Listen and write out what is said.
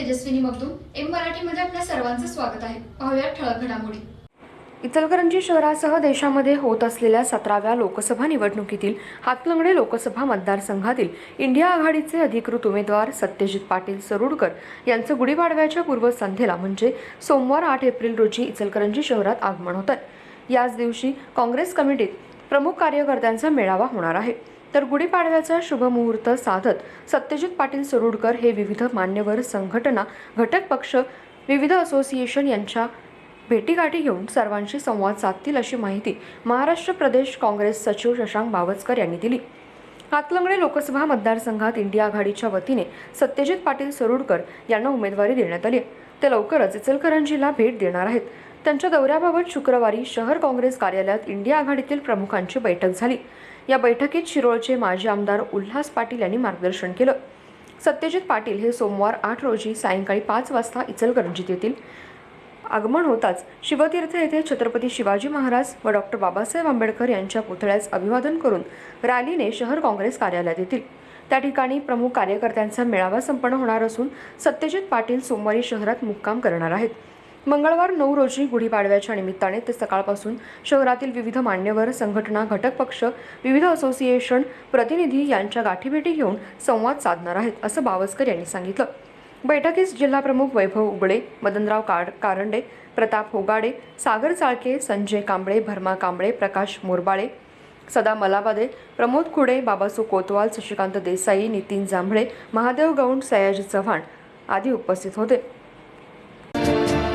Tejaswini Magdum M मराठीमध्ये आपल्या सर्वांचं स्वागत आहे. पाहूया ठळक घडामोडी. इचलकरंजी शहरासह देशामध्ये होत असलेल्या सतराव्या लोकसभा निवडणुकीतील हातलंगडे लोकसभा मतदारसंघातील इंडिया आघाडीचे अधिकृत उमेदवार सत्यजित पाटील सरुडकर यांचं गुढीपाडव्याच्या पूर्वसंध्येला म्हणजे सोमवार आठ एप्रिल रोजी इचलकरंजी शहरात आगमन होतं आहे याच दिवशी काँग्रेस कमिटीत प्रमुख कार्यकर्त्यांचा मेळावा होणार आहे. तर गुढीपाडव्याचा शुभ मुहूर्त साधत सत्यजित पाटील सरुडकर हे विविध मान्यवर संघटना घटक पक्ष विविध असोसिएशन यांच्या भेटीगाठी घेऊन सर्वांशी संवाद साधतील अशी माहिती महाराष्ट्र प्रदेश काँग्रेस सचिव शशांक बावचकर यांनी दिली. हातलंगडे लोकसभा मतदारसंघात इंडिया आघाडीच्या वतीने सत्यजित पाटील सरुडकर यांना उमेदवारी देण्यात आली ते लवकरच इचलकरंजीला भेट देणार आहेत. त्यांच्या दौऱ्याबाबत शुक्रवारी शहर काँग्रेस कार्यालयात इंडिया आघाडीतील प्रमुखांची बैठक झाली. या बैठकीत शिरोळचे माजी आमदार उल्हास पाटील यांनी मार्गदर्शन केलं. सत्यजित पाटील हे सोमवार आठ रोजी सायंकाळी पाच वाजता इचलकरंजीत येतील. आगमन होताच शिवतीर्थ येथे छत्रपती शिवाजी महाराज व डॉक्टर बाबासाहेब आंबेडकर यांच्या पुतळ्यास अभिवादन करून रॅलीने शहर काँग्रेस कार्यालयात येतील. त्या ठिकाणी प्रमुख कार्यकर्त्यांचा मेळावा संपन्न होणार असून सत्यजित पाटील सोमवारी शहरात मुक्काम करणार आहेत. मंगळवार नऊ रोजी गुढीपाडव्याच्या निमित्ताने ते सकाळपासून शहरातील विविध मान्यवर संघटना घटक पक्ष विविध असोसिएशन प्रतिनिधी यांच्या गाठीभेटी घेऊन संवाद साधणार आहेत असं बावस्कर यांनी सांगितलं. बैठकीस जिल्हाप्रमुख वैभव उगडे मदनराव कार कारंडे प्रताप होगाडे सागर चाळके संजय कांबळे भरमा कांबळे प्रकाश मोरबाळे सदा मलाबादे प्रमोद खुडे बाबासू कोतवाल शशिकांत देसाई नितीन जांभळे महादेव गौंड सयाजी चव्हाण आदी उपस्थित होते.